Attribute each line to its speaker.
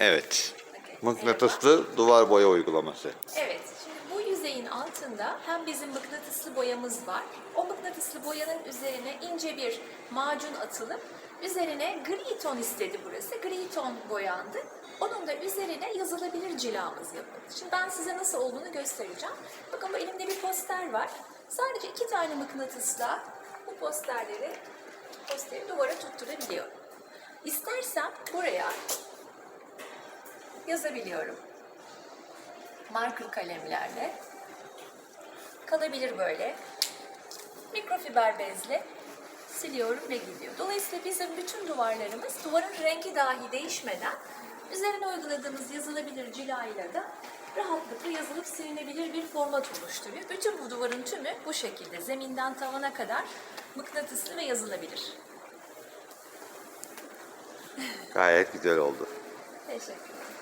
Speaker 1: Evet. Mıknatıslı duvar boya uygulaması.
Speaker 2: Evet, şimdi bu yüzeyin altında hem bizim mıknatıslı boyamız var. O mıknatıslı boyanın üzerine ince bir macun atılıp üzerine gri ton istedi burası. Gri ton boyandı. Onun da üzerine yazılabilir cilamız yapıldı. Şimdi ben size nasıl olduğunu göstereceğim. Bakın bu elimde bir poster var. Sadece iki tane mıknatısla bu posterleri posteri duvara tutturabiliyorum. İstersem buraya yazabiliyorum marker kalemlerle kalabilir böyle. Mikrofiber bezle siliyorum ve gidiyor. Dolayısıyla bizim bütün duvarlarımız duvarın rengi dahi değişmeden üzerine uyguladığımız yazılabilir cilayla da rahatlıkla yazılıp silinebilir bir format oluşturuyor. Bütün bu duvarın tümü bu şekilde zeminden tavana kadar mıknatıslı ve yazılabilir.
Speaker 1: Gayet güzel oldu.
Speaker 2: Teşekkür ederim.